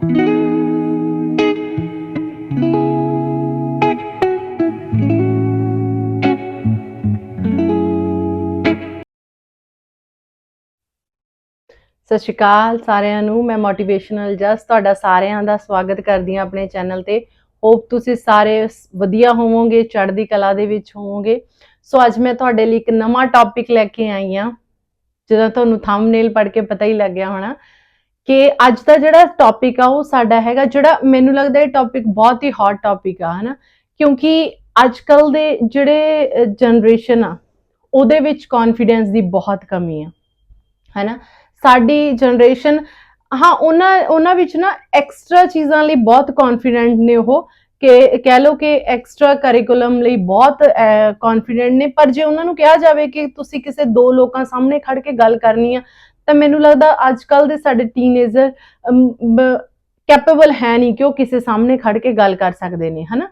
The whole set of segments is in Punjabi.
ਸਤਿ ਸ਼੍ਰੀ ਅਕਾਲ ਸਾਰਿਆਂ ਨੂੰ। ਮੈਂ ਮੋਟੀਵੇਸ਼ਨਲ ਜਸ। ਤੁਹਾਡਾ ਸਾਰਿਆਂ ਦਾ ਸਵਾਗਤ ਕਰਦੀ ਹਾਂ ਆਪਣੇ ਚੈਨਲ ਤੇ। ਹੋਪ ਤੁਸੀਂ ਸਾਰੇ ਵਧੀਆ ਹੋਵੋਗੇ, ਚੜ੍ਹਦੀ ਕਲਾ ਦੇ ਵਿੱਚ ਹੋਵੋਗੇ। ਸੋ ਅੱਜ ਮੈਂ ਤੁਹਾਡੇ ਲਈ ਇੱਕ ਨਵਾਂ ਟੌਪਿਕ ਲੈ ਕੇ ਆਈ ਹਾਂ। ਜਿਹਦਾ ਤੁਹਾਨੂੰ ਥੰਬਨੇਲ ਪੜ੍ਹ ਕੇ ਪਤਾ ਹੀ ਲੱਗ ਗਿਆ ਹੋਣਾ। ਕਿ ਅੱਜ ਦਾ ਜਿਹੜਾ ਟੌਪਿਕ ਆ ਉਹ ਸਾਡਾ ਹੈਗਾ, ਜਿਹੜਾ ਮੈਨੂੰ ਲੱਗਦਾ ਇਹ ਟੌਪਿਕ ਬਹੁਤ ਹੀ ਹੌਟ ਟੌਪਿਕ ਆ, ਹਨਾ? ਕਿਉਂਕਿ ਅੱਜ ਕੱਲ ਦੇ ਜਿਹੜੇ ਜਨਰੇਸ਼ਨ ਆ, ਉਹਦੇ ਵਿੱਚ ਕੌਨਫੀਡੈਂਸ ਦੀ ਬਹੁਤ ਕਮੀ ਆ, ਹੈਨਾ? ਸਾਡੀ ਜਨਰੇਸ਼ਨ ਹਾਂ, ਉਹਨਾਂ ਉਹਨਾਂ ਵਿੱਚ ਨਾ ਐਕਸਟਰਾ ਚੀਜ਼ਾਂ ਲਈ ਬਹੁਤ ਕੌਨਫੀਡੈਂਟ ਨੇ ਉਹ, ਕਿ ਕਹਿ ਲਓ ਕਿ ਐਕਸਟਰਾ ਕਰਿਕੂਲਮ ਲਈ ਬਹੁਤ ਕੌਨਫੀਡੈਂਟ ਨੇ, ਪਰ ਜੇ ਉਹਨਾਂ ਨੂੰ ਕਿਹਾ ਜਾਵੇ ਕਿ ਤੁਸੀਂ ਕਿਸੇ ਦੋ ਲੋਕਾਂ ਸਾਹਮਣੇ ਖੜ ਕੇ ਗੱਲ ਕਰਨੀ ਆ ਤਾਂ ਮੈਨੂੰ ਲੱਗਦਾ ਅੱਜ ਕੱਲ ਦੇ ਸਾਡੇ ਟੀਨੇਜਰ ਕੈਪੇਬਲ ਹੈ ਨਹੀਂ ਕਿ ਉਹ ਕਿਸੇ ਸਾਹਮਣੇ ਖੜ ਕੇ ਗੱਲ ਕਰ ਸਕਦੇ ਨੇ, ਹਨਾ?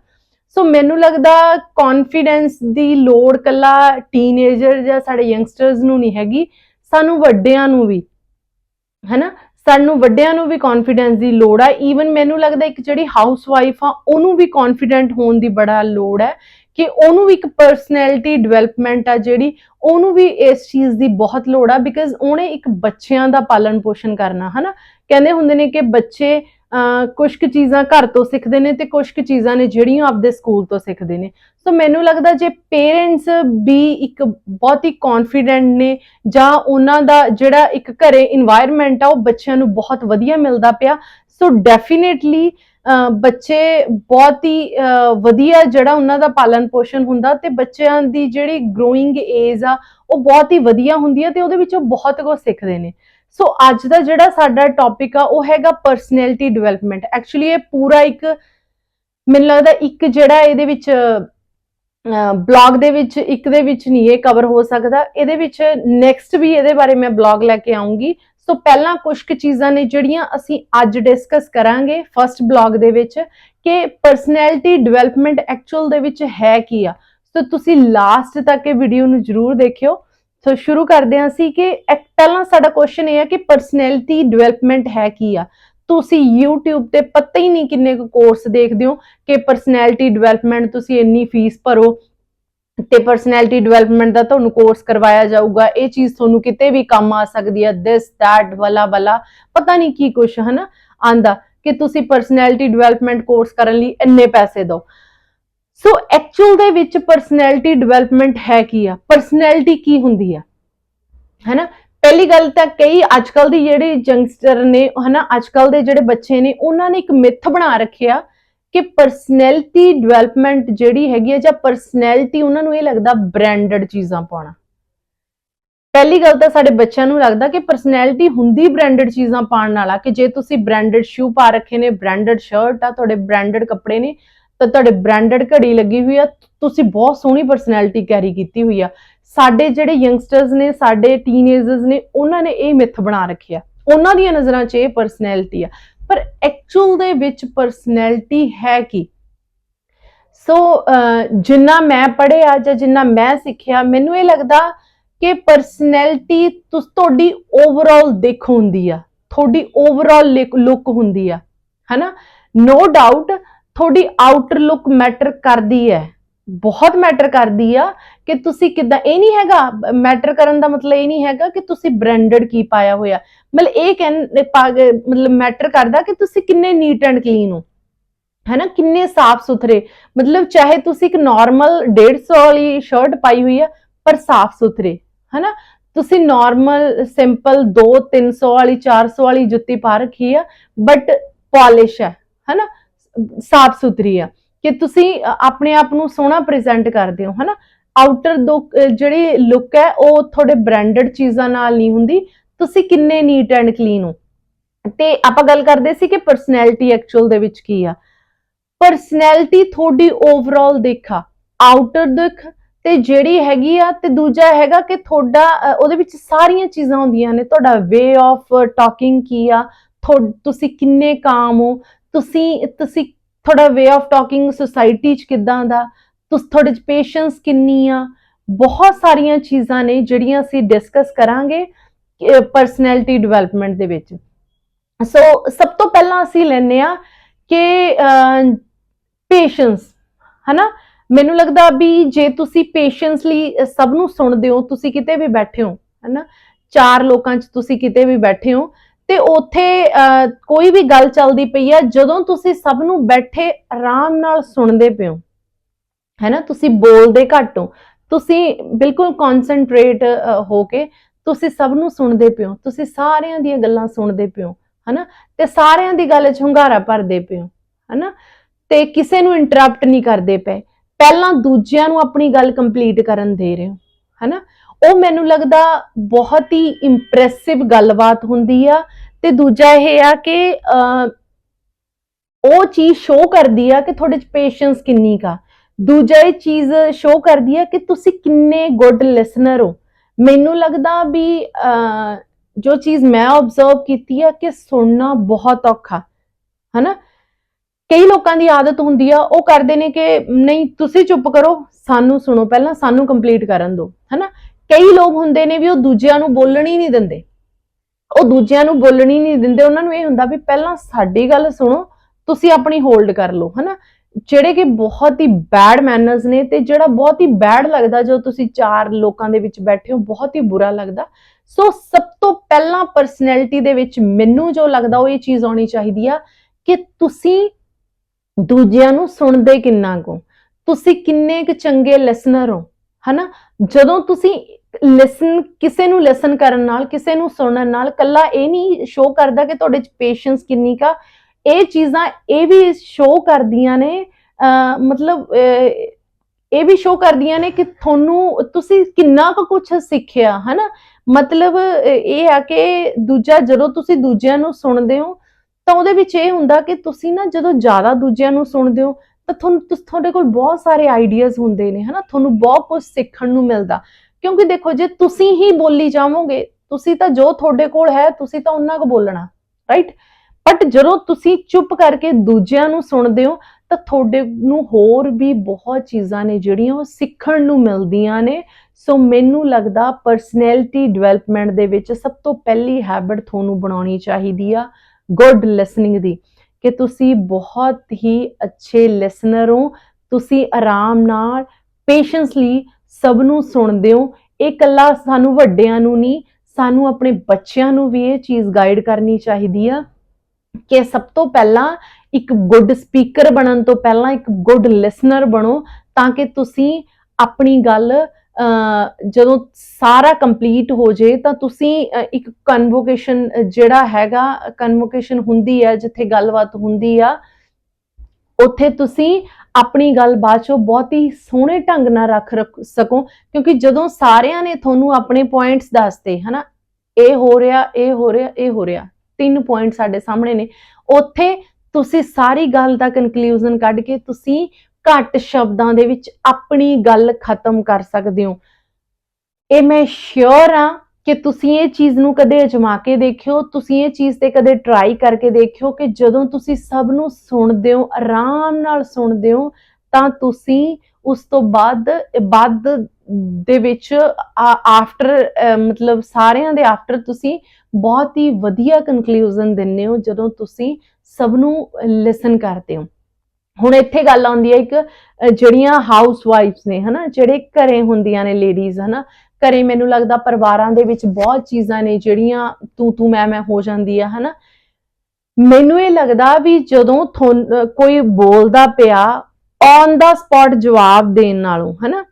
ਸੋ ਮੈਨੂੰ ਲੱਗਦਾ ਕੌਨਫੀਡੈਂਸ ਦੀ ਲੋੜ ਕੱਲਾ ਟੀਨੇਜਰ ਜਾਂ ਸਾਡੇ ਯੰਗਸਟਰਸ ਨੂੰ ਨਹੀਂ ਹੈਗੀ, ਸਾਨੂੰ ਵੱਡਿਆਂ ਨੂੰ ਵੀ, ਹਨਾ? ਸਾਨੂੰ ਵੱਡਿਆਂ ਨੂੰ ਵੀ ਕੌਨਫੀਡੈਂਸ ਦੀ ਲੋੜ ਆ। ਈਵਨ ਮੈਨੂੰ ਲੱਗਦਾ ਇੱਕ ਜਿਹੜੀ ਹਾਊਸ ਵਾਈਫ ਆ, ਉਹਨੂੰ ਵੀ ਕੌਨਫੀਡੈਂਟ ਹੋਣ ਦੀ ਬੜਾ ਲੋੜ ਹੈ ਕਿ ਉਹਨੂੰ ਵੀ ਇੱਕ ਪਰਸਨੈਲਿਟੀ ਡਿਵੈਲਪਮੈਂਟ ਆ ਜਿਹੜੀ, ਉਹਨੂੰ ਵੀ ਇਸ ਚੀਜ਼ ਦੀ ਬਹੁਤ ਲੋੜ ਆ ਬਿਕਾਜ਼ ਉਹਨੇ ਇੱਕ ਬੱਚਿਆਂ ਦਾ ਪਾਲਣ ਪੋਸ਼ਣ ਕਰਨਾ, ਹਨਾ? ਕਹਿੰਦੇ ਹੁੰਦੇ ਨੇ ਕਿ ਬੱਚੇ ਕੁਝ ਕੁ ਚੀਜ਼ਾਂ ਘਰ ਤੋਂ ਸਿੱਖਦੇ ਨੇ ਤੇ ਕੁਝ ਕੁ ਚੀਜ਼ਾਂ ਨੇ ਜਿਹੜੀਆਂ ਆਪਦੇ ਸਕੂਲ ਤੋਂ ਸਿੱਖਦੇ ਨੇ। ਸੋ ਮੈਨੂੰ ਲੱਗਦਾ ਜੇ ਪੇਰੈਂਟਸ ਵੀ ਇੱਕ ਬਹੁਤ ਹੀ ਕੌਨਫੀਡੈਂਟ ਨੇ ਜਾਂ ਉਹਨਾਂ ਦਾ ਜਿਹੜਾ ਇੱਕ ਘਰੇ এনवायरमेंट ਆ, ਉਹ ਬੱਚਿਆਂ ਨੂੰ ਬਹੁਤ ਵਧੀਆ ਮਿਲਦਾ ਪਿਆ। ਸੋ ਡੈਫੀਨੇਟਲੀ ਬੱਚੇ ਬਹੁਤ ਹੀ ਵਧੀਆ ਜਿਹੜਾ ਉਹਨਾਂ ਦਾ ਪਾਲਣ ਪੋਸ਼ਣ ਹੁੰਦਾ ਤੇ ਬੱਚਿਆਂ ਦੀ ਜਿਹੜੀ ਗਰੋਇੰਗ ਏਜ ਆ, ਉਹ ਬਹੁਤ ਹੀ ਵਧੀਆ ਹੁੰਦੀ ਹੈ ਤੇ ਉਹਦੇ ਵਿੱਚੋਂ ਬਹੁਤ ਕੁਝ ਸਿੱਖਦੇ ਨੇ। ਸੋ ਅੱਜ ਦਾ ਜਿਹੜਾ ਸਾਡਾ ਟੌਪਿਕ ਆ, ਉਹ ਹੈਗਾ ਪਰਸਨੈਲਿਟੀ ਡਿਵੈਲਪਮੈਂਟ ਐਕਚੁਅਲੀ ਇਹ ਪੂਰਾ ਇੱਕ, ਮੈਨੂੰ ਲੱਗਦਾ ਇੱਕ ਜਿਹੜਾ ਇਹਦੇ ਵਿੱਚ ਬਲੌਗ ਦੇ ਵਿੱਚ, ਇੱਕ ਦੇ ਵਿੱਚ ਨਹੀਂ ਇਹ ਕਵਰ ਹੋ ਸਕਦਾ। ਇਹਦੇ ਵਿੱਚ ਨੈਕਸਟ ਵੀ ਇਹਦੇ ਬਾਰੇ ਮੈਂ ਬਲੌਗ ਲੈ ਕੇ ਆਉਂਗੀ ਸੋ ਪਹਿਲਾਂ ਕੁਝ ਕੁ ਚੀਜ਼ਾਂ ਨੇ ਜਿਹੜੀਆਂ ਅਸੀਂ ਅੱਜ ਡਿਸਕਸ ਕਰਾਂਗੇ ਫਰਸਟ ਬਲੌਗ ਦੇ ਵਿੱਚ ਕਿ ਪਰਸਨੈਲਿਟੀ ਡਿਵੈਲਪਮੈਂਟ ਐਕਚੁਅਲ ਦੇ ਵਿੱਚ ਹੈ ਕੀ ਆ। ਸੋ ਤੁਸੀਂ ਲਾਸਟ ਤੱਕ ਇਹ ਵੀਡੀਓ ਨੂੰ ਜਰੂਰ ਦੇਖਿਓ। ਸੋ ਸ਼ੁਰੂ ਕਰਦੇ ਹਾਂ ਅਸੀਂ ਕਿ ਪਹਿਲਾਂ ਸਾਡਾ ਕੁਐਸਚਨ ਇਹ ਹੈ ਕਿ ਪਰਸਨੈਲਿਟੀ ਡਿਵੈਲਪਮੈਂਟ ਹੈ ਕੀ ਆ। ਤੁਸੀਂ YouTube ਤੇ ਪਤਾ ਹੀ ਨਹੀਂ ਕਿੰਨੇ ਕੁ ਕੋਰਸ ਦੇਖਦੇ ਹੋ ਕਿ ਪਰਸਨੈਲਿਟੀ ਡਿਵੈਲਪਮੈਂਟ ਤੁਸੀਂ ਇੰਨੀ ਫੀਸ ਭਰੋ ਤੇ ਪਰਸਨੈਲਿਟੀ ਡਿਵੈਲਪਮੈਂਟ ਦਾ ਤੁਹਾਨੂੰ ਕੋਰਸ ਕਰਵਾਇਆ ਜਾਊਗਾ। ਇਹ ਚੀਜ਼ ਤੁਹਾਨੂੰ ਕਿਤੇ ਵੀ ਕੰਮ ਆ ਸਕਦੀ ਹੈ। ਦਿਸ ਦੈਟ ਵਾਲਾ ਵਾਲਾ। ਪਤਾ ਨਹੀਂ ਕੀ ਕੁਛ, ਹਨਾ? ਆਂਦਾ ਕਿ ਤੁਸੀਂ ਪਰਸਨੈਲਿਟੀ ਡਿਵੈਲਪਮੈਂਟ ਕੋਰਸ ਕਰਨ ਲਈ ਇੰਨੇ ਪੈਸੇ ਦਿਓ। ਸੋ ਐਕਚੁਅਲ ਦੇ ਵਿੱਚ ਪਰਸਨੈਲਿਟੀ ਡਿਵੈਲਪਮੈਂਟ ਹੈ ਕੀ ਆ? ਪਰਸਨੈਲਿਟੀ ਕੀ ਹੁੰਦੀ ਆ? ਹੈਨਾ? ਪਹਿਲੀ ਗੱਲ ਤਾਂ ਕਈ ਅੱਜਕੱਲ ਦੀ ਜਿਹੜੇ ਯੰਗਸਟਰ ਨੇ, ਹਨਾ? ਅੱਜਕੱਲ ਦੇ ਜਿਹੜੇ ਬੱਚੇ ਨੇ, ਉਹਨਾਂ ਨੇ ਇੱਕ ਮਿੱਥ ਬਣਾ ਰੱਖਿਆ ਕਿ ਪਰਸਨੈਲਿਟੀ ਡਿਵੈਲਪਮੈਂਟ ਜਿਹੜੀ ਹੈਗੀ ਹੈ ਜਾਂ ਪਰਸਨੈਲਿਟੀ ਉਹਨਾਂ ਨੂੰ ਇਹ ਲੱਗਦਾ ਬ੍ਰਾਂਡਡ ਚੀਜ਼ਾਂ ਪਾਉਣਾ। ਪਹਿਲੀ ਗੱਲ ਤਾਂ ਸਾਡੇ ਬੱਚਿਆਂ ਨੂੰ ਲੱਗਦਾ ਕਿ ਪਰਸਨੈਲਿਟੀ ਹੁੰਦੀ ਬ੍ਰਾਂਡਡ ਚੀਜ਼ਾਂ ਪਾਉਣ ਨਾਲ ਕਿ ਜੇ ਤੁਸੀਂ ਬ੍ਰਾਂਡਡ ਸ਼ੂ ਪਾ ਰੱਖੇ ਨੇ ਬ੍ਰਾਂਡਡ ਸ਼ਰਟ ਆ, ਤੁਹਾਡੇ ਬ੍ਰਾਂਡਡ ਕੱਪੜੇ ਨੇ, ਤਾਂ ਤੁਹਾਡੇ ਬ੍ਰਾਂਡਡ ਘੜੀ ਲੱਗੀ ਹੋਈ ਆ, ਤੁਸੀਂ ਬਹੁਤ ਸੋਹਣੀ ਪਰਸਨੈਲਿਟੀ ਕੈਰੀ ਕੀਤੀ ਹੋਈ ਆ। ਸਾਡੇ ਜਿਹੜੇ ਯੰਗਸਟਰਸ ਨੇ, ਸਾਡੇ ਟੀਨੇਜਰਸ ਨੇ, ਉਹਨਾਂ ਨੇ ਇਹ ਮਿੱਥ ਬਣਾ ਰੱਖਿਆ ਉਹਨਾਂ ਦੀਆਂ ਨਜ਼ਰਾਂ 'ਚ ਇਹ ਪਰਸਨੈਲਿਟੀ ਆ। ਪਰ ਐਕਚੁਅਲ ਦੇ ਵਿੱਚ ਪਰਸਨੈਲਿਟੀ ਹੈ ਕੀ? ਸੋ ਜਿੰਨਾ ਮੈਂ ਪੜ੍ਹਿਆ ਜਾਂ ਜਿੰਨਾ ਮੈਂ ਸਿੱਖਿਆ, ਮੈਨੂੰ ਇਹ ਲੱਗਦਾ ਕਿ ਪਰਸਨੈਲਿਟੀ ਤੁਸ, ਤੁਹਾਡੀ ਓਵਰਆਲ ਦਿੱਖ ਹੁੰਦੀ ਆ। ਤੁਹਾਡੀ ਓਵਰਆਲ ਲੁੱਕ ਹੁੰਦੀ ਆ। ਹਨਾ? ਨੋ ਡਾਊਟ ਤੁਹਾਡੀ ਆਊਟਰ ਲੁੱਕ ਮੈਟਰ ਕਰਦੀ ਹੈ। ਬਹੁਤ ਮੈਟਰ ਕਰਦੀ ਆ ਕਿ ਤੁਸੀਂ ਕਿਦਾਂ, ਇਹ ਨਹੀਂ ਹੈਗਾ, ਮੈਟਰ ਕਰਨ ਦਾ ਮਤਲਬ ਇਹ ਨਹੀਂ ਹੈਗਾ ਕਿ ਤੁਸੀਂ ਬ੍ਰਾਂਡਡ ਕੀ ਪਾਇਆ ਹੋਇਆ। ਮਤਲਬ ਇਹ ਕਹਿੰ ਮਤਲਬ ਮੈਟਰ ਕਰਦਾ ਕਿ ਤੁਸੀਂ ਕਿੰਨੇ ਨੀਟ ਐਂਡ ਕਲੀਨ ਹੋ। ਹੈਨਾ, ਕਿੰਨੇ ਸਾਫ਼ ਸੁਥਰੇ। ਮਤਲਬ ਚਾਹੇ ਤੁਸੀਂ ਇੱਕ ਨਾਰਮਲ 150 ਵਾਲੀ ਸ਼ਰਟ ਪਾਈ ਹੋਈ ਆ, ਪਰ ਸਾਫ਼ ਸੁਥਰੇ। ਹੈਨਾ, ਤੁਸੀਂ ਨਾਰਮਲ ਸਿੰਪਲ 2 300 ਵਾਲੀ 400 ਵਾਲੀ ਜੁੱਤੀ ਪਾ ਰੱਖੀ ਆ ਬਟ ਪਾਲਿਸ਼ ਹੈ ਹੈਨਾ, ਸਾਫ਼ ਸੁਥਰੀ ਆ। ਕਿ ਤੁਸੀਂ ਆਪਣੇ ਆਪ ਨੂੰ ਸੋਹਣਾ ਪ੍ਰੈਜ਼ੈਂਟ ਕਰਦੇ ਹੋ, ਹਨਾ? ਆਊਟਰ ਦੋ ਜਿਹੜੀ ਲੁੱਕ ਹੈ, ਉਹ ਤੁਹਾਡੇ ਬ੍ਰਾਂਡਡ ਚੀਜ਼ਾਂ ਨਾਲ ਨਹੀਂ ਹੁੰਦੀ। ਤੁਸੀਂ ਕਿੰਨੇ ਨੀਟ ਐਂਡ ਕਲੀਨ ਹੋ? ਤੇ ਆਪਾਂ ਗੱਲ ਕਰਦੇ ਸੀ ਕਿ ਪਰਸਨੈਲਿਟੀ ਐਕਚੁਅਲ ਦੇ ਵਿੱਚ ਕੀ ਆ। ਪਰਸਨੈਲਿਟੀ ਤੁਹਾਡੀ ਓਵਰਆਲ ਦੇਖਾ ਆਊਟਰ ਦਿਖ, ਤੇ ਜਿਹੜੀ ਹੈਗੀ ਆ, ਤੇ ਦੂਜਾ ਹੈਗਾ ਕਿ ਤੁਹਾਡਾ ਉਹਦੇ ਵਿੱਚ ਸਾਰੀਆਂ ਚੀਜ਼ਾਂ ਹੁੰਦੀਆਂ ਨੇ। ਤੁਹਾਡਾ ਵੇ ਆਫ ਟਾਕਿੰਗ ਕੀ ਆ? ਤੁਸੀਂ ਕਿੰਨੇ ਕਾਮ ਹੋ? ਤੁਸੀਂ ਤੁਸੀਂ ਤੁਹਾਡਾ ਵੇ ਆਫ ਟਾਕਿੰਗ ਸੋਸਾਇਟੀ 'ਚ ਕਿਦਾਂ ਦਾ, ਤੁਸੀਂ ਤੁਹਾਡੇ 'ਚ ਪੇਸ਼ੈਂਸ ਕਿੰਨੀ ਆ? ਬਹੁਤ ਸਾਰੀਆਂ ਚੀਜ਼ਾਂ ਨੇ ਜਿਹੜੀਆਂ ਅਸੀਂ ਡਿਸਕਸ ਕਰਾਂਗੇ ਪਰਸਨੈਲਿਟੀ ਡਿਵੈਲਪਮੈਂਟ ਦੇ ਵਿੱਚ। ਸੋ ਸਭ ਤੋਂ ਪਹਿਲਾਂ ਅਸੀਂ ਲੈਨੇ ਆ ਕਿ ਪੇਸ਼ੈਂਸ ਹਨਾ? ਮੈਨੂੰ ਲੱਗਦਾ ਵੀ ਜੇ ਤੁਸੀਂ ਪੇਸ਼ੈਂਸਲੀ ਸਭ ਨੂੰ ਸੁਣਦੇ ਹੋ, ਤੁਸੀਂ ਕਿਤੇ ਵੀ ਬੈਠੇ ਹੋ, ਹਨਾ? ਚਾਰ ਲੋਕਾਂ 'ਚ ਤੁਸੀਂ ਕਿਤੇ ਵੀ ਬੈਠੇ ਹੋ ਤੇ ਉੱਥੇ ਕੋਈ ਵੀ ਗੱਲ ਚੱਲਦੀ ਪਈ ਆ, ਜਦੋਂ ਤੁਸੀਂ ਸਭ ਨੂੰ ਬੈਠੇ ਆਰਾਮ ਨਾਲ ਸੁਣਦੇ ਪਿਓ ਹੈਨਾ? ਤੁਸੀਂ ਬੋਲਦੇ ਘੱਟ ਹੋ, ਤੁਸੀਂ ਬਿਲਕੁਲ ਕਨਸੈਂਟਰੇਟ ਹੋ ਕੇ ਤੁਸੀਂ ਸਭ ਨੂੰ ਸੁਣਦੇ ਪਿਓ ਤੁਸੀਂ ਸਾਰਿਆਂ ਦੀਆਂ ਗੱਲਾਂ ਸੁਣਦੇ ਪਿਓ ਹਨਾ? ਤੇ ਸਾਰਿਆਂ ਦੀ ਗੱਲ 'ਚ ਹੁੰਗਾਰਾ ਭਰਦੇ ਪਿਓ ਹਨਾ? ਤੇ ਕਿਸੇ ਨੂੰ ਇੰਟਰਰਪਟ ਨਹੀਂ ਕਰਦੇ ਪਏ, ਪਹਿਲਾਂ ਦੂਜਿਆਂ ਨੂੰ ਆਪਣੀ ਗੱਲ ਕੰਪਲੀਟ ਕਰਨ ਦੇ ਰਹੇ ਹੋ। ਹਨਾ? ਉਹ ਮੈਨੂੰ ਲੱਗਦਾ ਬਹੁਤ ਹੀ ਇੰਪ੍ਰੈਸਿਵ ਗੱਲਬਾਤ ਹੁੰਦੀ ਆ ਤੇ ਦੂਜਾ ਇਹ ਆ ਕਿ ਉਹ ਚੀਜ਼ ਸ਼ੋ ਕਰਦੀ ਆ ਕਿ ਤੁਹਾਡੇ ਚ ਪੇਸ਼ੈਂਸ ਕਿੰਨੀ ਕਾ ਦੂਜਾ ਇਹ ਚੀਜ਼ ਸ਼ੋ ਕਰਦੀ ਆ ਕਿ ਤੁਸੀਂ ਕਿੰਨੇ ਗੁੱਡ ਲਿਸਨਰ ਹੋ। ਮੈਨੂੰ ਲੱਗਦਾ ਵੀ ਅਹ, ਜੋ ਚੀਜ਼ ਮੈਂ ਆਬਜ਼ਰਵ ਕੀਤੀ ਆ ਕਿ ਸੁਣਨਾ ਬਹੁਤ ਔਖਾ ਹਨਾ? ਕਈ ਲੋਕਾਂ ਦੀ ਆਦਤ ਹੁੰਦੀ ਆ, ਉਹ ਕਰਦੇ ਨੇ ਕਿ ਨਹੀਂ, ਤੁਸੀਂ ਚੁੱਪ ਕਰੋ, ਸਾਨੂੰ ਸੁਣੋ ਪਹਿਲਾਂ, ਸਾਨੂੰ ਕੰਪਲੀਟ ਕਰਨ ਦਿਓ, ਹਨਾ? ਕਈ ਲੋਕ ਹੁੰਦੇ ਨੇ ਵੀ ਉਹ ਦੂਜਿਆਂ ਨੂੰ ਬੋਲਣ ਹੀ ਨਹੀਂ ਦਿੰਦੇ। ਉਹ ਦੂਜਿਆਂ ਨੂੰ ਬੋਲਣ ਹੀ ਨਹੀਂ ਦਿੰਦੇ, ਉਹਨਾਂ ਨੂੰ ਇਹ ਹੁੰਦਾ ਵੀ ਪਹਿਲਾਂ ਸਾਡੀ ਗੱਲ ਸੁਣੋ, ਤੁਸੀਂ ਆਪਣੀ ਹੋਲਡ ਕਰ ਲਓ, ਹਨਾ? ਜਿਹੜੇ ਕਿ ਬਹੁਤ ਹੀ ਬੈਡ ਮੈਨਰਸ ਨੇ ਤੇ ਜਿਹੜਾ ਬਹੁਤ ਹੀ ਬੈਡ ਲੱਗਦਾ ਜੋ ਤੁਸੀਂ ਚਾਰ ਲੋਕਾਂ ਦੇ ਵਿੱਚ ਬੈਠੇ ਹੋ, ਬਹੁਤ ਹੀ ਬੁਰਾ ਲੱਗਦਾ। ਸੋ ਸਭ ਤੋਂ ਪਹਿਲਾਂ ਪਰਸਨੈਲਿਟੀ ਦੇ ਵਿੱਚ ਮੈਨੂੰ ਜੋ ਲੱਗਦਾ, ਉਹ ਇਹ ਚੀਜ਼ ਆਉਣੀ ਚਾਹੀਦੀ ਆ ਕਿ ਤੁਸੀਂ ਦੂਜਿਆਂ ਨੂੰ ਸੁਣਦੇ ਕਿੰਨਾ ਕੁ? ਤੁਸੀਂ ਕਿੰਨੇ ਕੁ ਚੰਗੇ ਲਿਸਨਰ ਹੋ? ਹਨਾ? ਜਦੋਂ ਤੁਸੀਂ ਲਿਸਨ ਕਿਸੇ ਨੂੰ ਲਿਸਨ ਕਰਨ ਨਾਲ, ਕਿਸੇ ਨੂੰ ਸੁਣਨ ਨਾਲ ਕੱਲਾ ਇਹ ਨਹੀਂ ਸ਼ੋ ਕਰਦਾ ਕਿ ਤੁਹਾਡੇ ਚ ਪੇਸ਼ੈਂਸ ਕਿੰਨੀ ਕਾ ਇਹ ਚੀਜ਼ਾਂ ਇਹ ਵੀ ਸ਼ੋ ਕਰਦੀਆਂ ਨੇ, ਅਹ, ਮਤਲਬ ਇਹ ਵੀ ਸ਼ੋ ਕਰਦੀਆਂ ਨੇ ਕਿ ਤੁਹਾਨੂੰ, ਤੁਸੀਂ ਕਿੰਨਾ ਕੁ ਕੁਝ ਸਿੱਖਿਆ, ਹਨਾ? ਮਤਲਬ, ਇਹ ਆ ਕਿ ਦੂਜਾ, ਜਦੋਂ ਤੁਸੀਂ ਦੂਜਿਆਂ ਨੂੰ ਸੁਣਦੇ ਹੋ ਤਾਂ ਉਹਦੇ ਵਿੱਚ ਇਹ ਹੁੰਦਾ ਕਿ ਤੁਸੀਂ ਨਾ ਜਦੋਂ ਜ਼ਿਆਦਾ ਦੂਜਿਆਂ ਨੂੰ ਸੁਣਦੇ ਹੋ, ਤਾਂ ਤੁਹਾਨੂੰ ਤੁਹਾਡੇ ਕੋਲ ਬਹੁਤ ਸਾਰੇ ਆਈਡੀਆਜ਼ ਹੁੰਦੇ ਨੇ, ਹਨਾ? ਤੁਹਾਨੂੰ ਬਹੁਤ ਕੁਝ ਸਿੱਖਣ ਨੂੰ ਮਿਲਦਾ। ਕਿਉਂਕਿ ਦੇਖੋ, ਜੇ ਤੁਸੀਂ ਹੀ ਬੋਲੀ ਜਾਵੋਗੇ, ਤੁਸੀਂ ਤਾਂ ਜੋ ਤੁਹਾਡੇ ਕੋਲ ਹੈ, ਤੁਸੀਂ ਤਾਂ ਉਹਨਾਂ ਕੁ ਬੋਲਣਾ ਰਾਈਟ ਬਟ ਜਦੋਂ ਤੁਸੀਂ ਚੁੱਪ ਕਰਕੇ ਦੂਜਿਆਂ ਨੂੰ ਸੁਣਦੇ ਹੋ, ਤਾਂ ਤੁਹਾਡੇ ਨੂੰ ਹੋਰ ਵੀ ਬਹੁਤ ਚੀਜ਼ਾਂ ਨੇ ਜਿਹੜੀਆਂ ਉਹ ਸਿੱਖਣ ਨੂੰ ਮਿਲਦੀਆਂ ਨੇ। ਸੋ ਮੈਨੂੰ ਲੱਗਦਾ ਪਰਸਨੈਲਿਟੀ ਡਿਵੈਲਪਮੈਂਟ ਦੇ ਵਿੱਚ ਸਭ ਤੋਂ ਪਹਿਲੀ ਹੈਬਿਟ ਤੁਹਾਨੂੰ ਬਣਾਉਣੀ ਚਾਹੀਦੀ ਆ ਗੁੱਡ ਲਿਸਨਿੰਗ ਦੀ, ਕਿ ਤੁਸੀਂ ਬਹੁਤ ਹੀ ਅੱਛੇ ਲਿਸਨਰ ਹੋ, ਤੁਸੀਂ ਆਰਾਮ ਨਾਲ ਪੇਸ਼ੈਂਸਲੀ ਸਭ ਨੂੰ ਸੁਣਦੇ ਹੋ। ਇਹ ਕੱਲਾ ਸਾਨੂੰ ਵੱਡਿਆਂ ਨੂੰ ਨਹੀਂ, ਸਾਨੂੰ ਆਪਣੇ ਬੱਚਿਆਂ ਨੂੰ ਵੀ ਇਹ ਚੀਜ਼ ਗਾਈਡ ਕਰਨੀ ਚਾਹੀਦੀ ਆ ਕਿ ਸਭ ਤੋਂ ਪਹਿਲਾਂ ਇੱਕ ਗੁੱਡ ਸਪੀਕਰ ਬਣਨ ਤੋਂ ਪਹਿਲਾਂ ਇੱਕ ਗੁੱਡ ਲਿਸਨਰ ਬਣੋ ਤਾਂ ਕਿ ਤੁਸੀਂ ਆਪਣੀ ਗੱਲ ਜਦੋਂ ਸਾਰਾ ਕੰਪਲੀਟ ਹੋ ਜੇ ਤਾਂ ਤੁਸੀਂ ਇੱਕ ਕਨਵੋਕੇਸ਼ਨ ਜਿਹੜਾ ਹੈਗਾ ਕਨਵੋਕੇਸ਼ਨ ਹੁੰਦੀ ਹੈ, ਜਿੱਥੇ ਗੱਲਬਾਤ ਹੁੰਦੀ ਆ, ਉੱਥੇ ਤੁਸੀਂ ਆਪਣੀ ਗੱਲ ਬਾਅਦ ਚੋਂ ਬਹੁਤ ਹੀ ਸੋਹਣੇ ਢੰਗ ਨਾਲ ਰੱਖ ਰੱਖ ਸਕੋ, ਕਿਉਂਕਿ ਜਦੋਂ ਸਾਰਿਆਂ ਨੇ ਤੁਹਾਨੂੰ ਆਪਣੇ ਪੁਆਇੰਟਸ ਦੱਸਤੇ, ਹਨਾ, ਇਹ ਹੋ ਰਿਹਾ, ਇਹ ਹੋ ਰਿਹਾ, ਇਹ ਹੋ ਰਿਹਾ, ਤਿੰਨ ਪੁਆਇੰਟ ਸਾਡੇ ਸਾਹਮਣੇ ਨੇ, ਉੱਥੇ ਤੁਸੀਂ ਸਾਰੀ ਗੱਲ ਦਾ ਕਨਕਲੂਜਨ ਕੱਢ ਕੇ ਤੁਸੀਂ ਘੱਟ ਸ਼ਬਦਾਂ ਦੇ ਵਿੱਚ ਆਪਣੀ ਗੱਲ ਖਤਮ ਕਰ ਸਕਦੇ ਹੋ। ਇਹ ਮੈਂ ਸ਼ੋਰ ਆ ਕਿ ਤੁਸੀਂ ਇਹ ਚੀਜ਼ ਨੂੰ ਕਦੇ ਅਜਮਾ ਕੇ ਦੇਖਿਓ, ਤੁਸੀਂ ਇਹ ਚੀਜ਼ ਤੇ ਕਦੇ ਟਰਾਈ ਕਰਕੇ ਦੇਖਿਓ ਕਿ ਜਦੋਂ ਤੁਸੀਂ ਸਭ ਨੂੰ ਸੁਣਦੇ ਹੋ, ਆਰਾਮ ਨਾਲ ਸੁਣਦੇ ਹੋ, ਤਾਂ ਤੁਸੀਂ ਉਸ ਤੋਂ ਬਾਅਦ ਬਾਅਦ ਦੇ ਵਿੱਚ ਆਫਟਰ ਮਤਲਬ ਸਾਰਿਆਂ ਦੇ ਆਫਟਰ ਤੁਸੀਂ ਬਹੁਤ ਹੀ ਵਧੀਆ ਕਨਕਲੂਜਨ ਦਿੰਦੇ ਹੋ ਜਦੋਂ ਤੁਸੀਂ ਸਭ ਨੂੰ ਲਿਸਨ ਕਰਦੇ ਹੋ। ਹੁਣ ਇੱਥੇ ਗੱਲ ਆਉਂਦੀ ਹੈ ਇੱਕ ਜਿਹੜੀਆਂ ਹਾਊਸ ਵਾਈਫਸ ਨੇ, ਹਨਾ, ਜਿਹੜੇ ਘਰੇ ਹੁੰਦੀਆਂ ਨੇ ਲੇਡੀਜ਼ ਹਨਾ, ਘਰੇ ਮੈਨੂੰ ਲੱਗਦਾ ਪਰਿਵਾਰਾਂ ਦੇ ਵਿੱਚ ਬਹੁਤ ਚੀਜ਼ਾਂ ਨੇ ਜਿਹੜੀਆਂ ਤੂੰ ਤੂੰ, ਮੈਂ ਮੈਂ ਹੋ ਜਾਂਦੀ ਆ, ਹਨਾ। ਮੈਨੂੰ ਇਹ ਲੱਗਦਾ ਵੀ ਜਦੋਂ ਥੋਨ- ਕੋਈ ਬੋਲਦਾ ਪਿਆ ਔਨ ਦਾ ਸਪੌਟ ਜਵਾਬ ਦੇਣ ਨਾਲੋਂ, ਹਨਾ,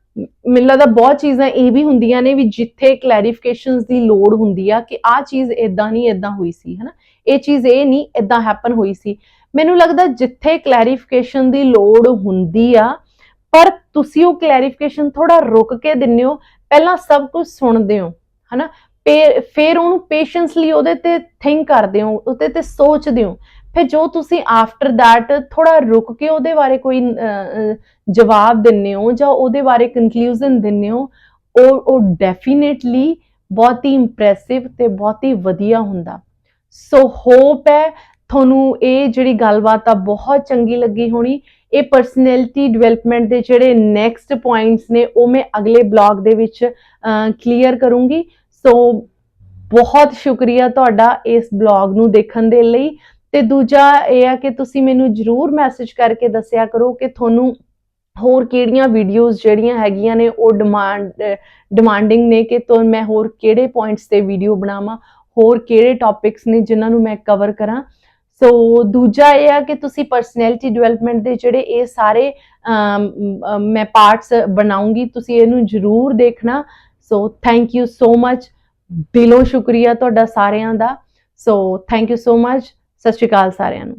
ਮੈਨੂੰ ਲੱਗਦਾ ਬਹੁਤ ਚੀਜ਼ਾਂ ਇਹ ਵੀ ਹੁੰਦੀਆਂ ਨੇ ਵੀ ਜਿੱਥੇ ਕਲੈਰੀਫਿਕੇਸ਼ਨਸ ਦੀ ਲੋੜ ਹੁੰਦੀ ਆ ਕਿ ਆਹ ਚੀਜ਼ ਇਦਾਂ ਨਹੀਂ ਇਦਾਂ ਹੋਈ ਸੀ, ਹਨਾ। ਇਹ ਚੀਜ਼ ਇਹ ਨਹੀਂ ਇਦਾਂ ਹੈਪਨ ਹੋਈ ਸੀ। ਮੈਨੂੰ ਲੱਗਦਾ ਜਿੱਥੇ ਕਲੈਰੀਫਿਕੇਸ਼ਨ ਦੀ ਲੋੜ ਹੁੰਦੀ ਆ, ਪਰ ਤੁਸੀਂ ਉਹ ਕਲੈਰੀਫਿਕੇਸ਼ਨ ਥੋੜਾ ਰੁਕ ਕੇ ਦਿੰਦੇ ਹੋ, ਪਹਿਲਾਂ ਸਭ ਕੁਝ ਸੁਣਦੇ ਹੋ, ਹਨਾ? ਪੇ- ਫਿਰ ਉਹਨੂੰ ਪੇਸ਼ੈਂਸਲੀ ਉਹਦੇ ਤੇ ਥਿੰਕ ਕਰਦੇ ਹੋ, ਉਹਦੇ ਤੇ ਸੋਚਦੇ ਹੋ। ਫਿਰ ਜੋ ਤੁਸੀਂ ਆਫਟਰ ਥੈਟ ਥੋੜਾ ਰੁਕ ਕੇ ਉਹਦੇ ਬਾਰੇ ਕੋਈ ਜਵਾਬ ਦਿੰਦੇ ਹੋ ਜਾਂ ਉਹਦੇ ਬਾਰੇ ਕਨਕਲੂਜਨ ਦਿੰਦੇ ਹੋ, ਉਹ ਉਹ ਡੈਫੀਨੇਟਲੀ ਬਹੁਤ ਹੀ ਇੰਪ੍ਰੈਸਿਵ ਤੇ ਬਹੁਤ ਹੀ ਵਧੀਆ ਹੁੰਦਾ। ਸੋ ਹੋਪ ਹੈ, ਤੁਹਾਨੂੰ ਇਹ ਜਿਹੜੀ ਗੱਲਬਾਤ ਆ ਬਹੁਤ ਚੰਗੀ ਲੱਗੀ ਹੋਣੀ। ਇਹ ਪਰਸਨੈਲਿਟੀ ਡਿਵੈਲਪਮੈਂਟ ਦੇ ਜਿਹੜੇ ਨੈਕਸਟ ਪੁਆਇੰਟਸ ਨੇ, ਉਹ ਮੈਂ ਅਗਲੇ ਬਲੌਗ ਦੇ ਵਿੱਚ ਕਲੀਅਰ ਕਰੂੰਗੀ। ਸੋ ਬਹੁਤ ਸ਼ੁਕਰੀਆ ਤੁਹਾਡਾ ਇਸ ਬਲੌਗ ਨੂੰ ਦੇਖਣ ਦੇ ਲਈ। ਤੇ ਦੂਜਾ ਇਹ ਆ ਕਿ ਤੁਸੀਂ ਮੈਨੂੰ ਜਰੂਰ ਮੈਸੇਜ ਕਰਕੇ ਦੱਸਿਆ ਕਰੋ ਕਿ ਤੁਹਾਨੂੰ ਹੋਰ ਕਿਹੜੀਆਂ ਵੀਡੀਓਜ਼ ਜਿਹੜੀਆਂ ਹੈਗੀਆਂ ਨੇ, ਉਹ ਡਿਮਾਂਡ ਡਿਮਾਂਡਿੰਗ ਨੇ ਕਿ ਤੋਂ, ਮੈਂ ਹੋਰ ਕਿਹੜੇ ਪੁਆਇੰਟਸ ਤੇ ਵੀਡੀਓ ਬਣਾਵਾਂ। ਹੋਰ ਕਿਹੜੇ ਟੌਪਿਕਸ ਨੇ ਜਿਨ੍ਹਾਂ ਨੂੰ ਮੈਂ ਕਵਰ ਕਰਾਂ? ਸੋ ਦੂਜਾ ਇਹ ਆ ਕਿ ਤੁਸੀਂ ਪਰਸਨੈਲਿਟੀ ਡਿਵੈਲਪਮੈਂਟ ਦੇ ਜਿਹੜੇ ਇਹ ਸਾਰੇ ਮੈਂ ਪਾਰਟਸ ਬਣਾਉਂਗੀ, ਤੁਸੀਂ ਇਹਨੂੰ ਜਰੂਰ ਦੇਖਣਾ। ਸੋ ਥੈਂਕ ਯੂ ਸੋ ਮੱਚ ਦਿਲੋਂ ਸ਼ੁਕਰੀਆ ਤੁਹਾਡਾ ਸਾਰਿਆਂ ਦਾ। ਸੋ ਥੈਂਕ ਯੂ ਸੋ ਮੱਚ ਸਤਿ ਸ਼੍ਰੀ ਅਕਾਲ ਸਾਰਿਆਂ ਨੂੰ।